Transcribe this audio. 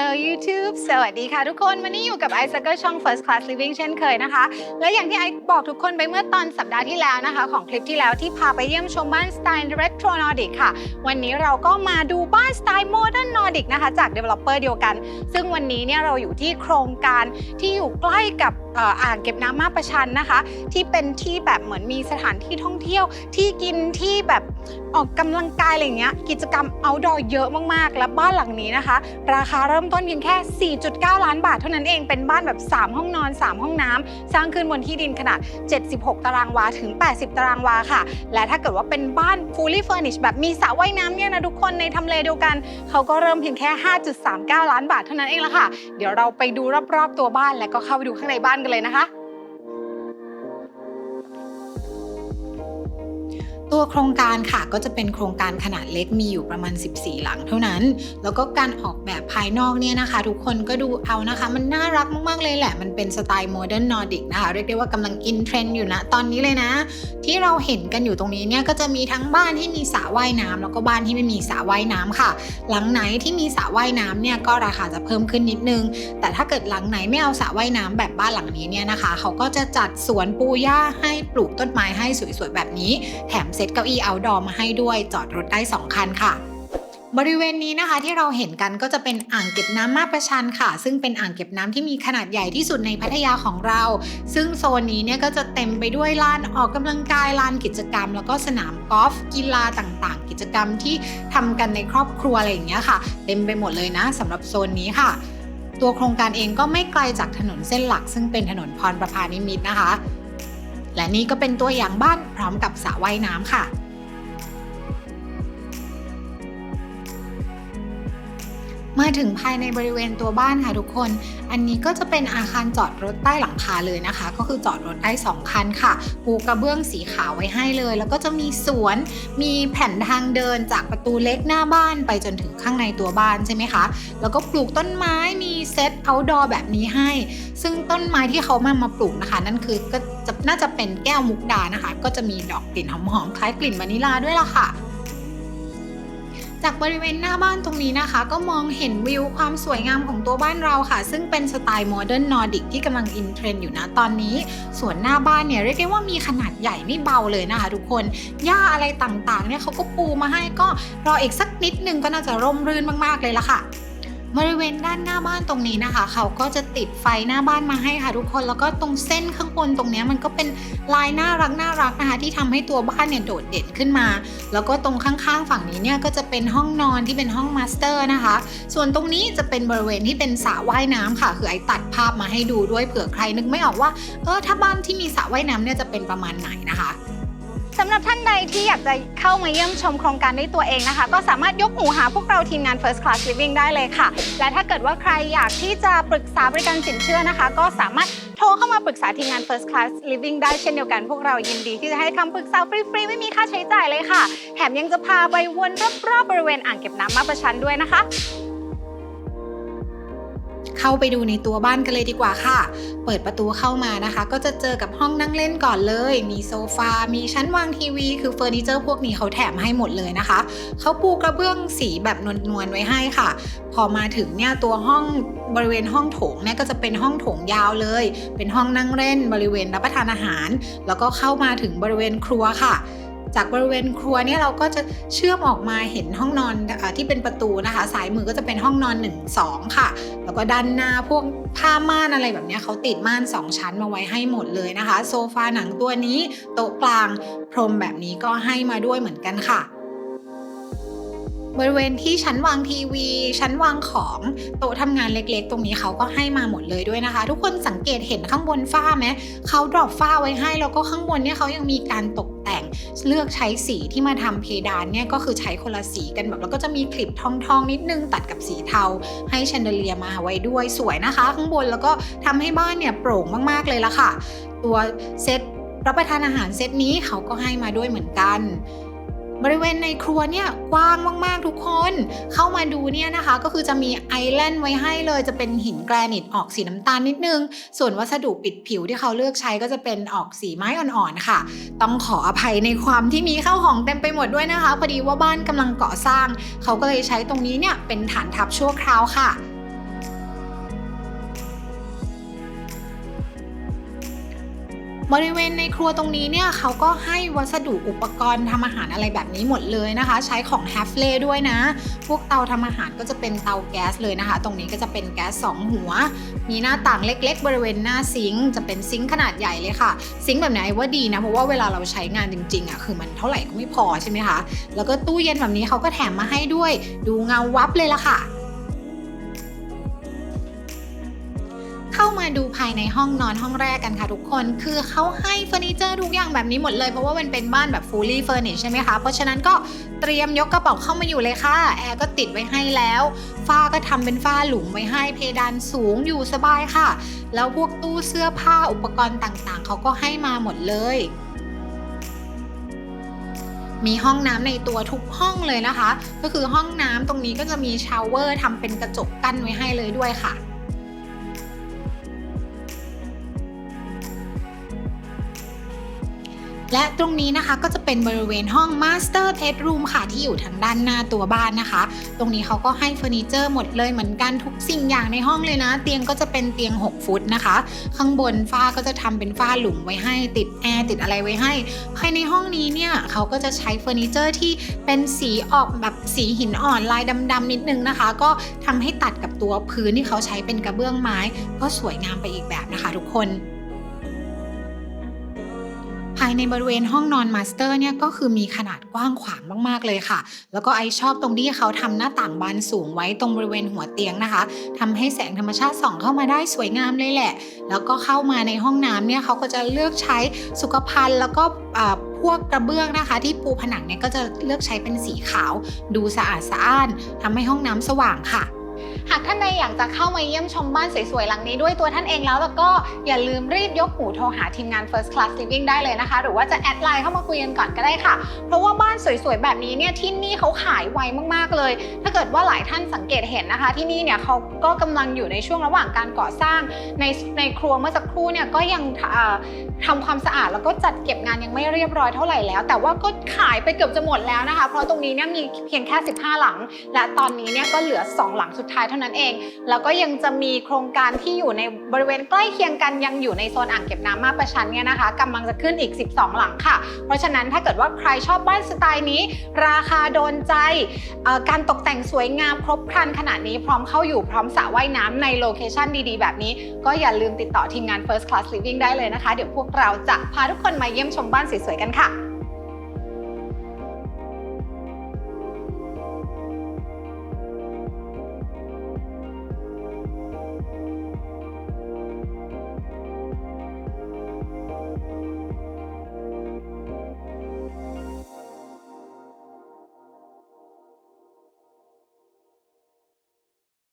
Hello YouTube สวัสดีค่ะทุกคน วันนี้อยู่กับไอซ์แล้วก็ช่อง First Class Living เช่นเคยนะคะ และอย่างที่ไอซ์บอกทุกคนไปเมื่อตอนสัปดาห์ที่แล้วนะคะ ของคลิปที่แล้วที่พาไปเยี่ยมชมบ้านสไตล์ Retro Nordic ค่ะ วันนี้เราก็มาดูบ้านสไตล์ Modern Nordic นะคะ จาก Developer เดียวกัน ซึ่งวันนี้เนี่ยเราอยู่ที่โครงการที่อยู่ใกล้กับ อ่างเก็บน้ำมาประชันนะคะ ที่เป็นที่แบบเหมือนมีสถานที่ท่องเที่ยว ที่กินที่แบบออกกำลังกายอะไรเงี้ยกิจกรรม outdoor เยอะมากๆ และบ้านหลังนี้นะคะ ราคาเริ่มต้นเพียงแค่ 4.9 ล้านบาทเท่านั้นเองเป็นบ้านแบบ 3 ห้องนอน 3 ห้องน้ำสร้างขึ้นบนที่ดินขนาด 76 ตารางวาถึง 80 ตารางวาค่ะ และถ้าเกิดว่าเป็นบ้าน fully furnished แบบมีสระว่ายน้ำเนี่ยนะทุกคนในทำเลเดียวกัน เขาก็เริ่มเพียงแค่ 5.39 ล้านบาทเท่านั้นเองละค่ะ เดี๋ยวเราไปดูรอบๆตัวบ้านแล้วก็เข้าไปดูข้างในบ้านกันเลยนะคะ ตัวโครงการค่ะก็จะเป็นโครงการขนาดเล็กมีอยู่ประมาณ 14 หลังเท่านั้น แล้วก็การออกแบบภายนอกเนี่ยนะคะ ทุกคนก็ดูเอานะคะ มันน่ารักมากๆเลยแหละ มันเป็นสไตล์โมเดิร์นนอร์ดิกนะคะ เรียกได้ว่ากำลังอินเทรนด์อยู่นะตอนนี้เลยนะ ที่เราเห็นกันอยู่ตรงนี้เนี่ยก็จะมีทั้งบ้านที่มีสระว่ายน้ำแล้วก็บ้านที่ไม่มีสระว่ายน้ำค่ะ หลังไหนที่มีสระว่ายน้ำเนี่ยก็ราคาจะเพิ่มขึ้นนิดนึง แต่ถ้าเกิดหลังไหนไม่เอาสระว่ายน้ำแบบบ้านหลังนี้เนี่ยนะคะ เขาก็จะจัดสวนปูหญ้าให้ปลูกต้นไม้ให้สวยๆแบบนี้แถมเซตเก้าอี้ outdoor มาให้ด้วยจอดรถได้ 2 คันค่ะบริเวณนี้นะคะที่เราเห็นกันก็จะเป็นอ่างเก็บน้ำมาประชันค่ะ ซึ่งเป็นอ่างเก็บน้ำที่มีขนาดใหญ่ที่สุดในพัทยาของเรา ซึ่งโซนนี้เนี่ยก็จะเต็มไปด้วยลานออกกำลังกายลานกิจกรรม แล้วก็สนามกอล์ฟกีฬาต่างๆ กิจกรรมที่ทำกันในครอบครัวอะไรอย่างเงี้ยค่ะ เต็มไปหมดเลยนะสำหรับโซนนี้ค่ะ ตัวโครงการเองก็ไม่ไกลจากถนนเส้นหลัก ซึ่งเป็นถนนพรประพานิมิตรนะคะ และนี่ก็เป็นตัวอย่างบ้านพร้อมกับสระว่ายน้ำค่ะ มาถึงภายในบริเวณตัวบ้านค่ะทุกคน อันนี้ก็จะเป็นอาคารจอดรถใต้หลังคาเลยนะคะ ก็คือจอดรถได้2คันค่ะ ปูกระเบื้องสีขาวไว้ให้เลย แล้วก็จะมีสวน มีแผ่นทางเดินจากประตูเล็กหน้าบ้านไปจนถึงข้างในตัวบ้านใช่ไหมคะ แล้วก็ปลูกต้นไม้ มีเซต outdoor แบบนี้ให้ ซึ่งต้นไม้ที่เขามามาปลูกนะคะ นั่นคือก็จะน่าจะเป็นแก้วมุกดานะคะ ก็จะมีดอกกลิ่นหอมๆคล้ายกลิ่นวานิลาด้วยล่ะค่ะ จากบริเวณหน้าบ้านตรงนี้นะคะ ก็มองเห็นวิวความสวยงามของตัวบ้านเราค่ะ ซึ่งเป็นสไตล์โมเดิร์นนอร์ดิกที่กำลังอินเทรนด์อยู่นะตอนนี้ ส่วนหน้าบ้านเนี่ยเรียกได้ว่ามีขนาดใหญ่ไม่เบาเลยนะคะทุกคนหญ้าอะไรต่างๆเนี่ยเขาก็ปูมาให้ก็รออีกสักนิดนึงก็น่าจะร่มรื่นมากๆเลยละค่ะ บริเวณด้านหน้าบ้านตรงนี้นะคะ เขาก็จะติดไฟหน้าบ้านมาให้ค่ะทุกคนแล้วก็ตรงเส้นข้างบนตรงนี้มันก็เป็นลายน่ารักน่ารักนะคะ ที่ทำให้ตัวบ้านเนี่ยโดดเด่นขึ้นมา แล้วก็ตรงข้างๆ ฝั่งนี้เนี่ยก็จะเป็นห้องนอนที่เป็นห้องมาสเตอร์นะคะ ส่วนตรงนี้จะเป็นบริเวณที่เป็นสระว่ายน้ำค่ะคือไอตัดภาพมาให้ดูด้วยเผื่อใครนึกไม่ออกว่าเออถ้าบ้านที่มีสระว่ายน้ำเนี่ยจะเป็นประมาณไหนนะคะ สำหรับท่านใดที่อยากจะเข้ามาเยี่ยมชมโครงการด้วยตัวเองนะคะ ก็สามารถยกหูหาพวกเราทีมงาน First Class Living ได้เลยค่ะ และถ้าเกิดว่าใครอยากที่จะปรึกษาบริการสินเชื่อนะคะ ก็สามารถโทรเข้ามาปรึกษาทีมงาน First Class Living ได้เช่นเดียวกันพวกเรายินดีที่จะให้คำปรึกษาฟรีๆไม่มีค่าใช้จ่ายเลยค่ะ แถมยังจะพาไปวนรอบๆบริเวณอ่างเก็บน้ำมาประชันด้วยนะคะ เข้าไปดูในตัวบ้านกันเลยดีกว่าค่ะ เปิดประตูเข้ามานะคะ ก็จะเจอกับห้องนั่งเล่นก่อนเลย มีโซฟา มีชั้นวางทีวี คือเฟอร์นิเจอร์พวกนี้เขาแถมให้หมดเลยนะคะ เขาปูกระเบื้องสีแบบนวลๆไว้ให้ค่ะ พอมาถึงเนี่ยตัวห้องบริเวณห้องโถงเนี่ยก็จะเป็นห้องโถงยาวเลย เป็นห้องนั่งเล่นบริเวณรับประทานอาหาร แล้วก็เข้ามาถึงบริเวณครัวค่ะ จากบริเวณครัวเนี่ยเราก็จะเชื่อมออกมาเห็นห้องนอนอที่เป็นประตูนะคะสายมือก็จะเป็นห้องนอน 1 2 ค่ะ แล้วก็ด้านหน้าพวกผ้าม่านอะไรแบบนี้เขาติดม่าน 2 ชั้นมาไว้ให้หมดเลยนะคะ โซฟาหนังตัวนี้โต๊ะกลางพรมแบบนี้ก็ให้มาด้วยเหมือนกันค่ะบริเวณที่ชั้นวางทีวี ชั้นวางของโต๊ะทำงานเล็กๆ ตรงนี้เขาก็ให้มาหมดเลยด้วยนะคะ ทุกคนสังเกตเห็นข้างบนฝ้าไหมเขาดรอปฝ้าไว้ให้แล้วก็ข้างบนเนี่ยเขายังมีการตก เลือกใช้สีที่มาทำเพดานเนี่ยก็คือใช้คนละสีกันแบบแล้วก็จะมีคลิปทองๆนิดนึงตัดกับสีเทา ให้แชนเดเลียมาไว้ด้วยสวยนะคะ ข้างบนแล้วก็ทำให้บ้านเนี่ยโปร่งมากๆเลยละค่ะ ตัวเซตรับประทานอาหารเซตนี้เขาก็ให้มาด้วยเหมือนกัน บริเวณในครัวเนี่ยกว้างมากๆทุกคน เข้ามาดูเนี่ยนะคะ ก็คือจะมีไอแลนด์ไว้ให้เลยจะเป็นหินแกรนิตออกสีน้ำตาลนิดนึง ส่วนวัสดุปิดผิวที่เขาเลือกใช้ก็จะเป็นออกสีไม้อ่อนๆค่ะ ต้องขออภัยในความที่มีข้าวของเต็มไปหมดด้วยนะคะพอดีว่าบ้านกำลังก่อสร้าง เขาก็เลยใช้ตรงนี้เนี่ยเป็นฐานทัพชั่วคราวค่ะ บริเวณในครัวตรงนี้เนี่ยเขาก็ให้วัสดุอุปกรณ์ทำอาหารอะไรแบบนี้หมดเลยนะคะ ใช้ของ h a f l e ด้วยนะ พวกเตาทำอาหารก็จะเป็นเตาแก๊สเลยนะคะ ตรงนี้ก็จะเป็นแก๊ส2หัว มีหน้าต่างเล็ก ๆ บริเวณหน้าซิงค์จะเป็นซิงค์ขนาดใหญ่เลยค่ะ ซิงค์แบบนี้ไอ้ว่าดีนะเพราะว่าเวลาเราใช้งานจริงๆอะคือมันเท่าไหร่ก็ไม่พอใช่ไหมคะแล้วก็ตู้เย็นแบบนี้เขาก็แถมมาให้ด้วย ดูเงาวับเลยละค่ะ มาดูภายในห้องนอนห้องแรกกันค่ะทุกคน คือเขาให้เฟอร์นิเจอร์ทุกอย่างแบบนี้หมดเลย เพราะว่ามันเป็นบ้านแบบ fully furnished ใช่ไหมคะ เพราะฉะนั้นก็เตรียมยกกระเป๋าเข้ามาอยู่เลยค่ะ แอร์ก็ติดไว้ให้แล้ว ฝ้าก็ทำเป็นฝ้าหลุมไว้ให้ เพดานสูงอยู่สบายค่ะ แล้วพวกตู้เสื้อผ้าอุปกรณ์ต่างๆ เขาก็ให้มาหมดเลยมีห้องน้ำในตัวทุกห้องเลยนะคะ ก็คือห้องน้ำตรงนี้ก็จะมีชาวเวอร์ทำเป็นกระจกกั้นไว้ให้เลยด้วยค่ะ และตรงนี้นะคะก็จะเป็นบริเวณห้อง Master Bedroom ค่ะที่อยู่ทางด้านหน้าตัวบ้านนะคะ ตรงนี้เขาก็ให้เฟอร์นิเจอร์หมดเลยเหมือนกันทุกสิ่งอย่างในห้องเลยนะ เตียงก็จะเป็นเตียง 6 ฟุตนะคะ ข้างบนฝ้าก็จะทำเป็นฝ้าหลุมไว้ให้ติดแอร์ติดอะไรไว้ให้ ภายในห้องนี้เนี่ยเขาก็จะใช้เฟอร์นิเจอร์ที่เป็นสีออกแบบสีหินอ่อนลายดำๆนิดนึงนะคะ ก็ทำให้ตัดกับตัวพื้นที่เขาใช้เป็นกระเบื้องไม้ ก็สวยงามไปอีกแบบนะคะ ทุกคนายในบริเวณห้องนอนมาสเตอร์เนี่ยก็คือมีขนาดกว้างขวางมากๆเลยค่ะ แล้วก็ไอชอบตรงที่เขาทำหน้าต่างบานสูงไว้ตรงบริเวณหัวเตียงนะคะทำให้แสงธรรมชาติส่องเข้ามาได้สวยงามเลยแหละ แล้วก็เข้ามาในห้องน้ำเนี่ยเขาก็จะเลือกใช้สุขภัณฑ์แล้วก็พวกกระเบื้องนะคะ ที่ปูผนังเนี่ยก็จะเลือกใช้เป็นสีขาว ดูสะอาดสะอ้านทำให้ห้องน้ำสว่างค่ะ หากท่านใดอยากจะเข้ามาเยี่ยมชมบ้านสวยๆหลังนี้ด้วยตัวท่านเองแล้วแล้วก็อย่าลืมรีบยกหูโทรหาทีมงาน First Class Living ได้เลยนะคะ หรือว่าจะแอดไลน์เข้ามาคุยกันก่อนก็ได้ค่ะ เพราะว่าบ้านสวยๆแบบนี้เนี่ยที่นี่เขาขายไวมากๆเลย ถ้าเกิดว่าหลายท่านสังเกตเห็นนะคะ ที่นี่เนี่ยเขาก็กำลังอยู่ในช่วงระหว่างการก่อสร้างในในครัวเมื่อสักครู่เนี่ยก็ยังเอ่อทำความสะอาดแล้วก็จัดเก็บงานยังไม่เรียบร้อยเท่าไหร่แล้ว แต่ว่าก็ขายไปเกือบจะหมดแล้วนะคะ เพราะตรงนี้เนี่ยมีเพียงแค่ 15 หลัง และตอนนี้เนี่ยก็เหลือ 2 หลังสุดท้ายเท่านั้นเอง แล้วก็ยังจะมีโครงการที่อยู่ในบริเวณใกล้เคียงกันยังอยู่ในโซนอ่างเก็บน้ำมาประชันเนี่ยนะคะกำลังจะขึ้นอีก 12 หลังค่ะ เพราะฉะนั้นถ้าเกิดว่าใครชอบบ้านสไตล์นี้ ราคาโดนใจ การตกแต่งสวยงามครบครันขนาดนี้พร้อมเข้าอยู่พร้อมสระว่ายน้ำในโลเคชั่นดีๆ แบบนี้ ก็อย่าลืมติดต่อทีมงาน First Class Living ได้เลยนะคะ เดี๋ยวพวกเราจะพาทุกคนมาเยี่ยมชมบ้านสวยๆกันค่ะ